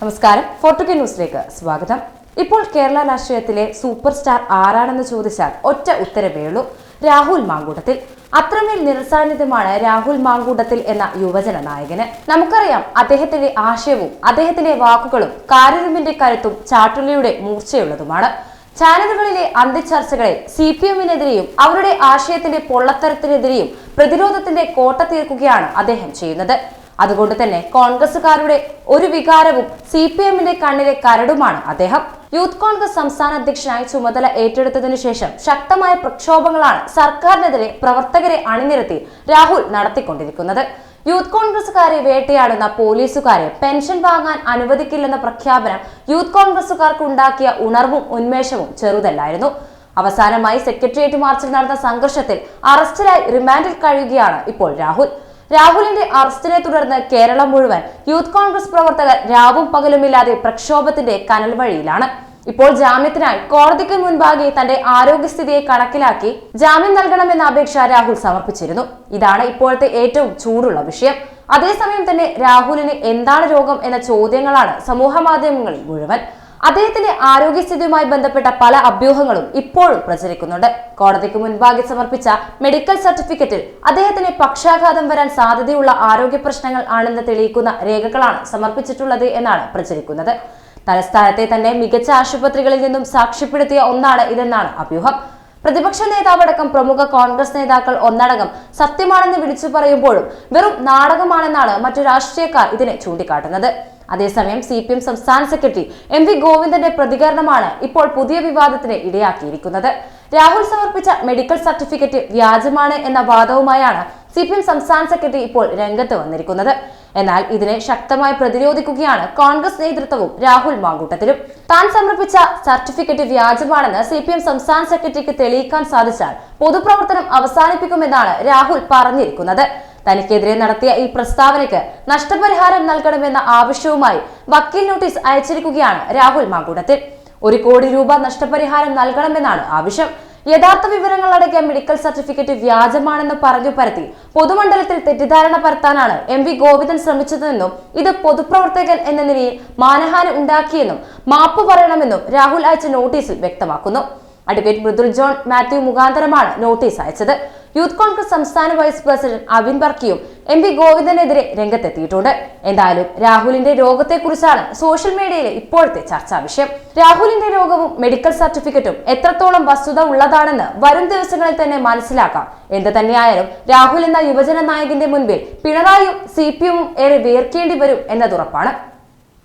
നമസ്കാരം. ഫോർട്ടുക്കെ ന്യൂസിലേക്ക് സ്വാഗതം. ഇപ്പോൾ കേരള രാഷ്ട്രീയത്തിലെ സൂപ്പർ സ്റ്റാർ ആരാണെന്ന് ചോദിച്ചാൽ ഒറ്റ ഉത്തരവേ ഉള്ളൂ. രാഹുൽ മാങ്കൂട്ടത്തിൽ. അത്രമേൽ നിറസാന്നിധ്യമാണ് രാഹുൽ മാങ്കൂട്ടത്തിൽ എന്ന യുവജന നായകന്. നമുക്കറിയാം അദ്ദേഹത്തിന്റെ ആശയവും അദ്ദേഹത്തിന്റെ വാക്കുകളും കാരുമിന്റെ കരുത്തും ചാട്ടുള്ളിയുടെ മൂർച്ചയുള്ളതുമാണ്. ചാനലുകളിലെ അന്ത്യചർച്ചകളെ സി പി എമ്മിനെതിരെയും അവരുടെ ആശയത്തിന്റെ പൊള്ളത്തരത്തിനെതിരെയും പ്രതിരോധത്തിന്റെ കോട്ട തീർക്കുകയാണ് അദ്ദേഹം ചെയ്യുന്നത്. അതുകൊണ്ട് തന്നെ കോൺഗ്രസുകാരുടെ ഒരു വികാരവും സി പി എമ്മിന്റെ കണ്ണിലെ കരടുമാണ് അദ്ദേഹം. യൂത്ത് കോൺഗ്രസ് സംസ്ഥാന അധ്യക്ഷനായി ചുമതല ഏറ്റെടുത്തതിനു ശേഷം ശക്തമായ പ്രക്ഷോഭങ്ങളാണ് സർക്കാരിനെതിരെ പ്രവർത്തകരെ അണിനിരത്തി രാഹുൽ നടത്തിക്കൊണ്ടിരിക്കുന്നത്. യൂത്ത് കോൺഗ്രസുകാരെ വേട്ടയാടുന്ന പോലീസുകാരെ പെൻഷൻ വാങ്ങാൻ അനുവദിക്കില്ലെന്ന പ്രഖ്യാപനം യൂത്ത് കോൺഗ്രസുകാർക്ക് ഉണ്ടാക്കിയ ഉണർവും ഉന്മേഷവും ചെറുതല്ലായിരുന്നു. അവസാനമായി സെക്രട്ടേറിയറ്റ് മാർച്ചിൽ നടന്ന സംഘർഷത്തിൽ അറസ്റ്റിലായി റിമാൻഡിൽ കഴിയുകയാണ് ഇപ്പോൾ രാഹുൽ. രാഹുലിന്റെ അറസ്റ്റിനെ തുടർന്ന് കേരളം മുഴുവൻ യൂത്ത് കോൺഗ്രസ് പ്രവർത്തകർ രാവും പകലുമില്ലാതെ പ്രക്ഷോഭത്തിന്റെ കനൽ വഴിയിലാണ്. ഇപ്പോൾ ജാമ്യത്തിനായി കോടതിക്ക് മുൻപാകെ തന്റെ ആരോഗ്യസ്ഥിതിയെ കണക്കിലാക്കി ജാമ്യം നൽകണമെന്ന അപേക്ഷ രാഹുൽ സമർപ്പിച്ചിരുന്നു. ഇതാണ് ഇപ്പോഴത്തെ ഏറ്റവും ചൂടുള്ള വിഷയം. അതേസമയം തന്നെ രാഹുലിന് എന്താണ് രോഗം എന്ന ചോദ്യങ്ങളാണ് സമൂഹ മാധ്യമങ്ങളിൽ മുഴുവൻ. അദ്ദേഹത്തിന്റെ ആരോഗ്യസ്ഥിതിയുമായി ബന്ധപ്പെട്ട പല അഭ്യൂഹങ്ങളും ഇപ്പോഴും പ്രചരിക്കുന്നുണ്ട്. കോടതിക്ക് മുൻപാകെ സമർപ്പിച്ച മെഡിക്കൽ സർട്ടിഫിക്കറ്റിൽ അദ്ദേഹത്തിന് പക്ഷാഘാതം വരാൻ സാധ്യതയുള്ള ആരോഗ്യ പ്രശ്നങ്ങൾ ആണെന്ന് തെളിയിക്കുന്ന രേഖകളാണ് സമർപ്പിച്ചിട്ടുള്ളത് എന്നാണ് പ്രചരിക്കുന്നത്. തലസ്ഥാനത്തെ തന്നെ മികച്ച ആശുപത്രികളിൽ നിന്നും സാക്ഷ്യപ്പെടുത്തിയ ഒന്നാണ് ഇതെന്നാണ് അഭ്യൂഹം. പ്രതിപക്ഷ നേതാവടക്കം പ്രമുഖ കോൺഗ്രസ് നേതാക്കൾ ഒന്നടങ്കം സത്യമാണെന്ന് വിളിച്ചു പറയുമ്പോഴും വെറും നാടകമാണെന്നാണ് മറ്റു രാഷ്ട്രീയക്കാർ ഇതിനെ ചൂണ്ടിക്കാട്ടുന്നത്. അതേസമയം സി പി എം സംസ്ഥാന സെക്രട്ടറി എം വി ഗോവിന്ദന്റെ പ്രതികരണമാണ് ഇപ്പോൾ പുതിയ വിവാദത്തിന് ഇടയാക്കിയിരിക്കുന്നത്. രാഹുൽ സമർപ്പിച്ച മെഡിക്കൽ സർട്ടിഫിക്കറ്റ് വ്യാജമാണ് എന്ന വാദവുമായാണ് സി പി എം സംസ്ഥാന സെക്രട്ടറി ഇപ്പോൾ രംഗത്ത് വന്നിരിക്കുന്നത്. എന്നാൽ ഇതിനെ ശക്തമായി പ്രതിരോധിക്കുകയാണ് കോൺഗ്രസ് നേതൃത്വവും രാഹുൽ മാങ്കൂട്ടത്തിലും. താൻ സമർപ്പിച്ച സർട്ടിഫിക്കറ്റ് വ്യാജമാണെന്ന് സി പി എം സംസ്ഥാന സെക്രട്ടറിക്ക് തെളിയിക്കാൻ സാധിച്ചാൽ പൊതുപ്രവർത്തനം അവസാനിപ്പിക്കുമെന്നാണ് രാഹുൽ പറഞ്ഞിരിക്കുന്നത്. തനിക്കെതിരെ നടത്തിയ ഈ പ്രസ്താവനയ്ക്ക് നഷ്ടപരിഹാരം നൽകണമെന്ന ആവശ്യവുമായി വക്കീൽ നോട്ടീസ് അയച്ചിരിക്കുകയാണ് രാഹുൽ മാങ്കൂട്ടത്തിൽ. ഒരു കോടി രൂപ നഷ്ടപരിഹാരം നൽകണമെന്നാണ് ആവശ്യം. യഥാർത്ഥ വിവരങ്ങൾ അടങ്ങിയ മെഡിക്കൽ സർട്ടിഫിക്കറ്റ് വ്യാജമാണെന്ന് പറഞ്ഞു പരത്തി. പൊതുമണ്ഡലത്തിൽ തെറ്റിദ്ധാരണ പരത്താനാണ് എം വി ഗോവിന്ദൻ ശ്രമിച്ചതെന്നും ഇത് പൊതുപ്രവർത്തകൻ എന്ന നിലയിൽ മാനഹാനി ഉണ്ടാക്കിയെന്നും മാപ്പ് പറയണമെന്നും രാഹുൽ അയച്ച നോട്ടീസിൽ വ്യക്തമാക്കുന്നു. അഡ്വക്കേറ്റ് മൃദുൽ ജോൺ മാത്യു മുഖാന്തരമാണ് നോട്ടീസ് അയച്ചത്. യൂത്ത് കോൺഗ്രസ് സംസ്ഥാന വൈസ് പ്രസിഡന്റ് അവിൻ ബർക്കിയും എം പി ഗോവിന്ദനെതിരെ രംഗത്തെത്തിയിട്ടുണ്ട്. എന്തായാലും രാഹുലിന്റെ രോഗത്തെക്കുറിച്ചാണ് സോഷ്യൽ മീഡിയയിലെ ഇപ്പോഴത്തെ ചർച്ചാ വിഷയം. രാഹുലിന്റെ രോഗവും മെഡിക്കൽ സർട്ടിഫിക്കറ്റും എത്രത്തോളം വസ്തുത ഉള്ളതാണെന്ന് വരും ദിവസങ്ങളിൽ തന്നെ മനസ്സിലാക്കാം. എന്ത് തന്നെയായാലും രാഹുൽ എന്ന യുവജന നായകന്റെ മുൻപിൽ പിണറായിയും സി പി എമ്മും ഏറെ വേർക്കേണ്ടി വരും എന്നതുറപ്പാണ്